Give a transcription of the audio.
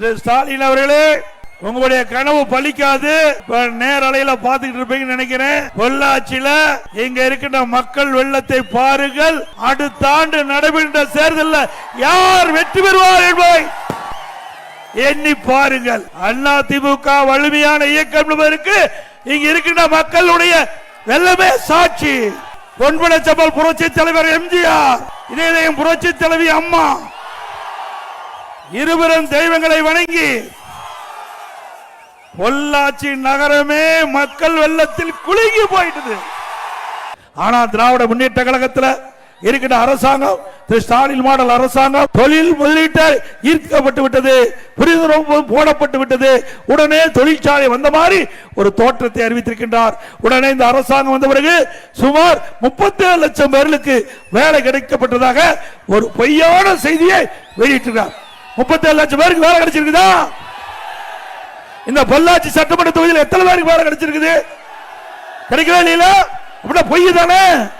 ஸ்டாலின் அவர்களே உங்களுடைய கனவு பலிக்காது. நேரலையில பாத்துக்கிட்டு இருப்பீங்கன்னு நினைக்கிறேன். பொள்ளாச்சியில இங்க இருக்கின்ற மக்கள் வெள்ளத்தை பாருங்கள். அடுத்த ஆண்டு நடைபெற்ற தேர்தலில் யார் வெற்றி பெறுவார் என்பதை எண்ணி பாருங்கள். அண்ணா திமுக வலிமையான இயக்கம் இருக்கு இங்க இருக்கின்ற மக்களுடைய வெள்ளமே சாட்சி. பொன்படச்சம்பல் புரட்சி தலைவர் எம்ஜிஆர் இதயம் புரட்சி தலைவி அம்மா. இருவரும் தெய்வங்களை வணங்கி பொள்ளாச்சி நகரமே மக்கள் வெள்ளத்தில் குலுங்கி போயிட்டது. ஆனா திராவிட முன்னேற்ற கழகத்தில் இருக்கிற அரசாங்கம் திரு ஸ்டாலின் மாடல் அரசாங்கம் தொழில் முதலீட்டை ஈர்க்கப்பட்டு விட்டது புரிந்துணர்வு போடப்பட்டு விட்டது. உடனே தொழிற்சாலை வந்த மாதிரி ஒரு தோற்றத்தை அறிவித்திருக்கின்றார். உடனே இந்த அரசாங்கம் வந்த பிறகு சுமார் முப்பத்தேழு லட்சம் பேர்களுக்கு வேலை கிடைக்கப்பட்டதாக ஒரு பொய்யான செய்தியை வெளியிட்டிருக்கிறார். முப்பத்தேழு லட்சம் பேருக்கு வேலை கிடைச்சிருக்குதா? இந்த பொள்ளாச்சி சட்டமன்ற தொகுதியில் எத்தனை பேருக்கு வேலை கிடைச்சிருக்குது? கிடைக்கவே இல்லையில? அப்படின்னா பொய் தானே?